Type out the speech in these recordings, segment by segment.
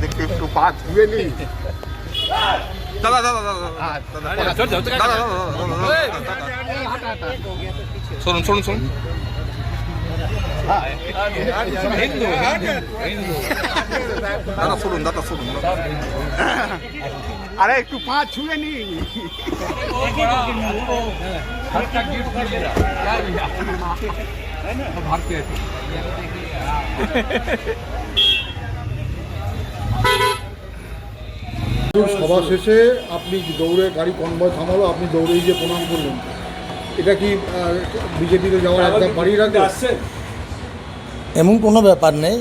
দেখতে একটু পা ধুয়ে নি দাদা দাদা দাদা দাদা শুনুন শুনুন শুনুন দাদা শুনুন দাদা শুনুন আরে একটু পা ছুঁয়ে নি সভা শেষে আপনি দৌড়ে গাড়ি কনভয় থামালো আপনি দৌড়ে গিয়ে প্রণাম করলেন। এটা কি বিজেপিতে যাওয়ার একদম বাড়িয়ে রাখবে? এমন কোনো ব্যাপার নেই।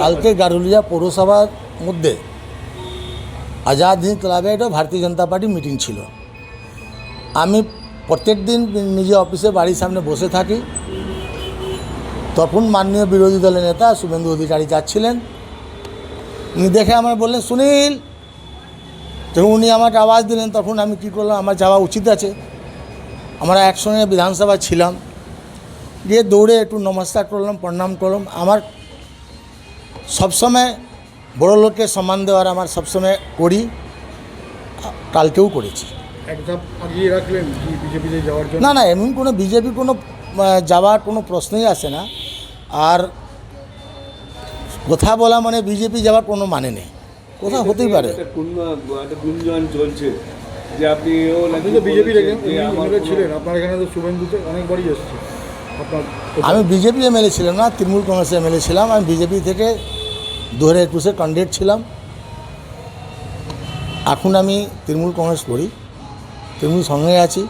কালকে গারুলিয়া পৌরসভার মধ্যে আজাদ হিন্দ ক্লাবে একটা ভারতীয় জনতা পার্টি মিটিং ছিল। আমি প্রত্যেক দিন নিজে অফিসে বাড়ির সামনে বসে থাকি। তখন মাননীয় বিরোধী দলের নেতা শুভেন্দু অধিকারী যাচ্ছিলেন। উনি দেখে আমার বললেন, সুনীল! যখন উনি আমাকে আওয়াজ দিলেন, তখন আমি কী করলাম, আমার যাওয়া উচিত আছে। আমরা একসঙ্গে বিধানসভা ছিলাম। গিয়ে দৌড়ে একটু নমস্কার করলাম, প্রণাম করলাম। আমার সবসময় বড় লোককে সম্মান দেওয়ার আমার সবসময় করি, কালকেও করেছি। এক ধাপ আগিয়ে রাখলেন কি বিজেপিতে যাওয়ার জন্য? না না এমন কোনো বিজেপি কোনো যাওয়ার কোনো প্রশ্নই আসে না। আর কথা বলা মানে বিজেপি যাওয়ার কোনো মানে নেই। কোথাও হতেই পারে। গুঞ্জন চলছে যে আপনি ও আপনি তো বিজেপির ছিলেন আপনার এখানে তো শুভেন্দুতে অনেকবারই এসছে। আমি বিজেপি এমএলএ ছিলাম না তৃণমূল কংগ্রেস এমএলএ ছিলাম। আমি বিজেপি থেকে দু হাজার একুশে ক্যান্ডিডেট ছিলাম। এখন আমি তৃণমূল কংগ্রেস করি। তৃণমূল সঙ্গে আছি।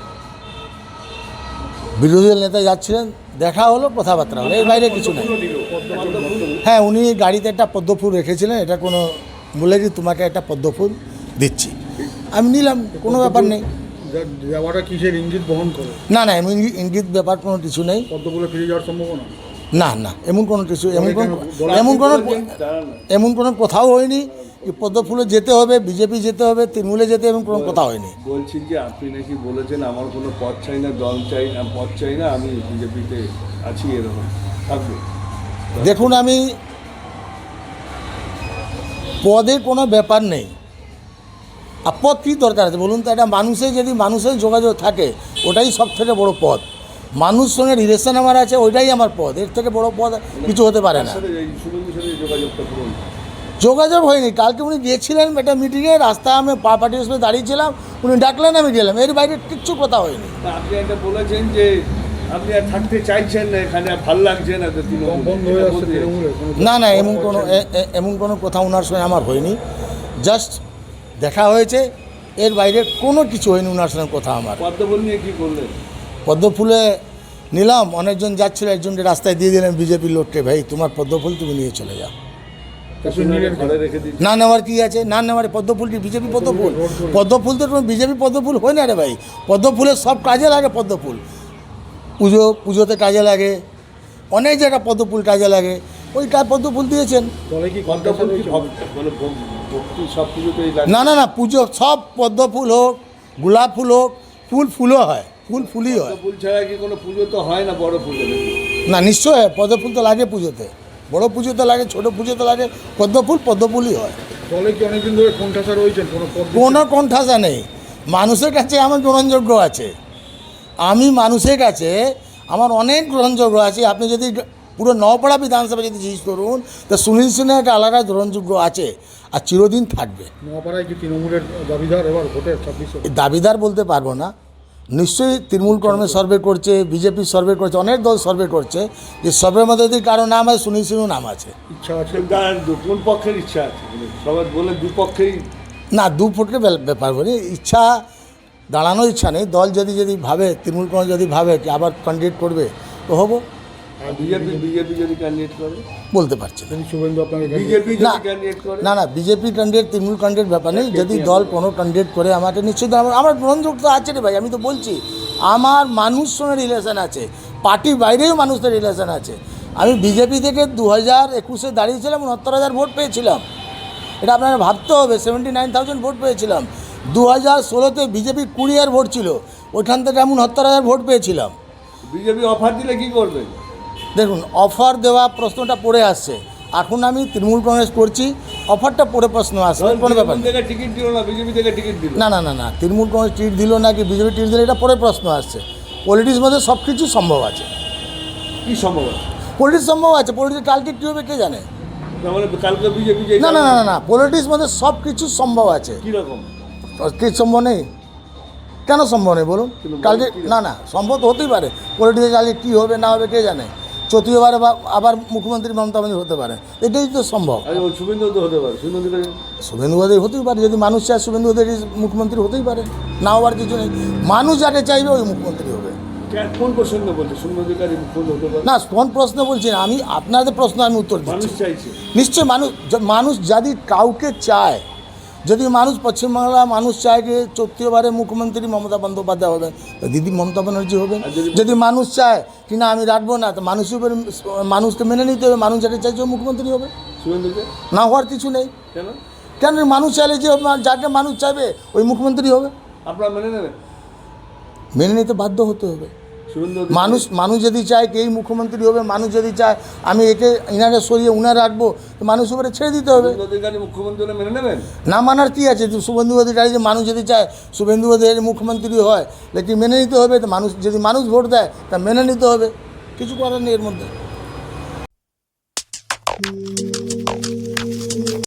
বিরোধী দল নেতা যাচ্ছিলেন দেখা হলো কথাবার্তা হলো এর বাইরে কিছু নেই। হ্যাঁ উনি গাড়িতে একটা পদ্মফুল রেখেছিলেন এটা কোনো বলে যে তোমাকে একটা পদ্মফুল দিচ্ছি। আমি নিলাম কোনো ব্যাপার নেই। যাওয়াটা কিসের ইঙ্গিত বহন করে? না না এমন ইঙ্গিত ব্যাপার কোনো কিছু নেই। পদ্মপুলে ফিরে যাওয়ার সম্ভাবনা? না না এমন কোনো কিছু এমন কোনো এমন কোনো এমন কোনো কথাও হয়নি। পদ্মফুলে যেতে হবে বিজেপি যেতে হবে তৃণমূলে যেতে এবং কোনো কথা হয়নি। বলছি যে আপনি নাকি বলেছেন আমার কোনো পথ চাই না দল চাই না পদ চাই না আমি বিজেপিতে আছি এরকম। থাকব। দেখুন আমি পদের কোনো ব্যাপার নেই। আর পদ কী দরকার আছে? বলুন তো একটা মানুষের যদি মানুষের যোগাযোগ থাকে ওটাই সব থেকে বড় পদ। মানুষ সঙ্গে রিলেশন আমার আছে ওইটাই আমার পদ। এর থেকে বড় পদ কিছু হতে পারে না। যোগাযোগ হয়নি। কালকে উনি গিয়েছিলেন একটা মিটিংয়ে রাস্তায় আমি পা পার্টি হিসেবে দাঁড়িয়েছিলাম উনি ডাকলেন আমি গেলাম। এর বাইরে কিচ্ছু কথা হয়নি। আপনি একটা বলেছেন যে আপনি আর থাকতে চাইছেন না এখানে আর ভালো লাগছে না না না এমন কোনো এমন কোনো কথা ওনার সঙ্গে আমার হয়নি। জাস্ট দেখা হয়েছে এর বাইরে কোনো কিছু হয়নি ওনার সঙ্গে কথা আমার। পদ্মফুল নিয়ে কি করলেন? পদ্মফুলে নিলাম অনেকজন যাচ্ছিল একজনকে রাস্তায় দিয়ে দিলেন বিজেপির লোককে ভাই তোমার পদ্মফুল তুমি নিয়ে চলে যাও। না নেওয়ার কি আছে? না নেওয়ার পদ্মফুল কি বিজেপি পদ্মফুল? পদ্মফুল। তো বিজেপি পদ্মফুল হয় না রে ভাই। পদ্মফুলের সব কাজে লাগে পদ্মফুল। পুজো পুজোতে কাজে লাগে। অনেক জায়গায় পদ্মফুল কাজে লাগে। ওই কাজ পদ্মফুল দিয়েছেন। পদ্মফুল মানে না না না পুজো সব পদ্মফুল হোক গোলাপ ফুল হোক ফুল ফুলও হয়। ফুল ফুলই হয়। ফুল ছাড়া কি কোনো পুজো তো হয় না বড় পুজো না নিশ্চয় হয়। পদ্ম ফুল তো লাগে পুজোতে। বড় পুজোতে লাগে ছোট পুজোতে লাগে পদ্ম ফুল পদ্ম ফুলই হয়। দলে কি অনেকদিন ধরে কোণঠাসা রয়েছেন? কোনো কণ্ঠাসা নেই। মানুষের কাছে আমার গ্রহণযোগ্য আছে। আমি মানুষের কাছে আমার অনেক গ্রহণযোগ্য আছে। আপনি যদি পুরো নওপাড়া বিধানসভা যদি জিজ্ঞেস করুন তা সুনীল সিনহা একটা আলাদা গ্রহণযোগ্য আছে আর চিরদিন থাকবে। নোয়াপাড়ায় কি তৃণমূলের দাবিদার এবার ভোটের দাবিদার বলতে পারব না। নিশ্চয়ই তৃণমূল কর্মে সার্ভে করছে বিজেপি সার্ভে করছে অনেক দল সার্ভে করছে যে সার্ভের মধ্যে যদি কারও নাম আছে শুনি শুনি নাম আছে। ইচ্ছা আছে। কোন পক্ষের ইচ্ছা আছে? সবাই বলে দুপক্ষেই না দু ফুটের ব্যাপার বলি। ইচ্ছা দাঁড়ানোর ইচ্ছা নেই। দল যদি যদি ভাবে তৃণমূল কংগ্রেস যদি ভাবে যে আবার কন্ডিডেট করবে তো হব। বিজেপি বিজেপি যদি ক্যান্ডিডেট করে। বলতে পারছি না। শুভেন্দু আপনাকে বিজেপি না যদি ক্যান্ডিডেট করে না না বিজেপি ক্যান্ডিডেট তৃণমূল ক্যান্ডিডেট ব্যাপার নেই। যদি দল কোনো ক্যান্ডিডেট করে আমাকে নিশ্চিত আমার আমার তো আছে রে ভাই আমি তো বলছি। আমার মানুষ সঙ্গে রিলেশন আছে। পার্টির বাইরেও মানুষের রিলেশন আছে। আমি বিজেপি থেকে দু হাজার একুশে দাঁড়িয়েছিলাম উনত্তর হাজার ভোট পেয়েছিলাম। এটা আপনারা ভাবতে হবে সেভেন্টি নাইন থাউজেন্ড ভোট পেয়েছিলাম। দু হাজার ষোলোতে বিজেপি কুড়ি হাজার ভোট ছিল ওইখান থেকে আমি উনত্তর হাজার ভোট পেয়েছিলাম। বিজেপি অফার দিলে কি করবে? দেখুন অফার দেওয়া প্রশ্নটা পড়ে আসছে। এখন আমি তৃণমূল কংগ্রেস করছি অফারটা পরে প্রশ্ন আসবে কোনো ব্যাপার টিকিট দিল না বিজেপি থেকে টিকিট দিল। না না না না তৃণমূল কংগ্রেস টিট দিল নাকি বিজেপি টিট দিল এটা পরে প্রশ্ন আসছে। পলিটিক্স মধ্যে সব কিছু সম্ভব আছে। কি সম্ভব আছে? পলিটিক্স সম্ভব আছে পলিটিক্স কালকে কী হবে কে জানে? তার মানে না না না না না পলিটিক্স মধ্যে সব কিছু সম্ভব আছে। কীরকম? কি সম্ভব নেই? কেন সম্ভব নেই বলুন? কালকে না না সম্ভব তো হতেই পারে। পলিটিক্সে কালকে কী হবে না হবে কে জানে? চতুর্থবার আবার মুখ্যমন্ত্রী মমতা বন্দ্যোপাধ্যায় হতে পারে। এটাই তো সম্ভব। শুভেন্দু তো হতে পারে শুভেন্দু অধিকারী? হতেই পারে যদি মানুষ চায় শুভেন্দু অধিকারী মুখ্যমন্ত্রী হতেই পারে। না হওয়ার কিছু নেই। মানুষ যাকে চাইবে ওই মুখ্যমন্ত্রী হবে। কোন প্রসঙ্গে বলছে? না কোন প্রশ্ন বলছি আমি আপনাদের প্রশ্ন আমি উত্তর দিচ্ছি। নিশ্চয় মানুষ মানুষ যদি কাউকে চায় যদি মানুষ পশ্চিমবাংলা মানুষ চায় যে চতুর্থবারে মুখ্যমন্ত্রী মমতা বন্দ্যোপাধ্যায় হবেন তো দিদি মমতা ব্যানার্জি হবেন। যদি- মানুষ চায় কি না আমি রাখব না তো মানুষের উপরে মানুষকে মেনে নিতে হবে মানুষ যাকে চাইছে মুখ্যমন্ত্রী হবে। না হওয়ার কিছু নেই। কেন? কেন মানুষ চাইলে যে যাকে মানুষ চাইবে ওই মুখ্যমন্ত্রী হবে। আপনারা মেনে নেবেন? মেনে নিতে বাধ্য হতে হবে। মানুষ মানুষ যদি চায় কে এই মুখ্যমন্ত্রী হবে মানুষ যদি চায় আমি একে ইনারে সরিয়ে উনার রাখব তো মানুষ উপরে ছেড়ে দিতে হবে। মুখ্যমন্ত্রী মেনে নেবেন? না মানার কী আছে? শুভেন্দু অধিকারী যে মানুষ যদি চায় শুভেন্দু অধিকারী মুখ্যমন্ত্রী হয় লেকিন মেনে নিতে হবে তো মানুষ যদি মানুষ ভোট দেয় তা মেনে নিতে হবে। কিছু করার নেই এর মধ্যে।